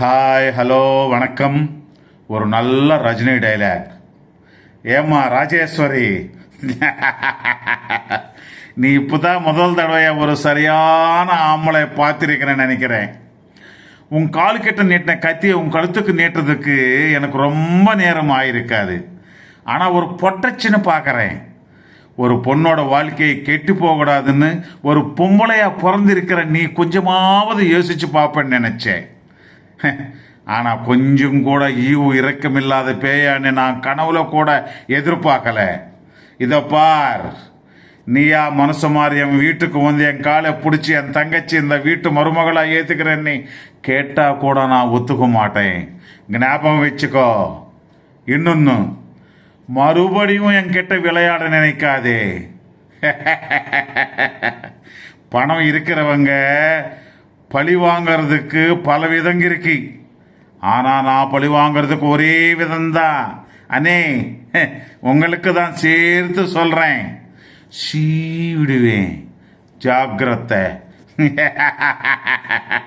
Hi hello வணக்கம். ஒரு நல்ல ரஜினி டைலாக் ஏம்மா ராஜேஸ்வரி? நீ இப்போ தான் முதல் தடவையாக ஒரு சரியான ஆம்பளை பார்த்துருக்கிறேன்னு நினைக்கிறேன். உன் காலுக்கிட்ட நீட்டின கத்தியை உன் கழுத்துக்கு நீட்டுறதுக்கு எனக்கு ரொம்ப நேரம் ஆயிருக்காது. ஆனால் ஒரு பொட்டச்சின்னு பார்க்குறேன். ஒரு பொண்ணோட வாழ்க்கையை கெட்டு போகக்கூடாதுன்னு ஒரு பொம்பளையாக பிறந்திருக்கிற நீ கொஞ்சமாவது யோசிச்சு பார்ப்பேன்னு நினச்சேன். ஆனால் கொஞ்சம் கூட ஈவு இரக்கமில்லாத பேயான்னு நான் கனவுல கூட எதிர்பார்க்கல. இதை பார் நீயா மனசு மாதிரி என் வீட்டுக்கு வந்து என் காலை பிடிச்சி என் தங்கச்சி இந்த வீட்டு மருமகளாக ஏற்றுக்கிறேன்னு கேட்டால் கூட நான் ஒத்துக்க மாட்டேன். ஞாபகம் வச்சுக்கோ. இன்னொன்னு மறுபடியும் என்கிட்ட விளையாட நினைக்காதே. பணம் இருக்கிறவங்க பழி வாங்கிறதுக்கு பல விதங்க இருக்கு. ஆனால் நான் பழி வாங்கிறதுக்கு ஒரே விதம்தான் அண்ணே உங்களுக்கு தான் சேர்த்து சொல்கிறேன் சீ விடுவேன்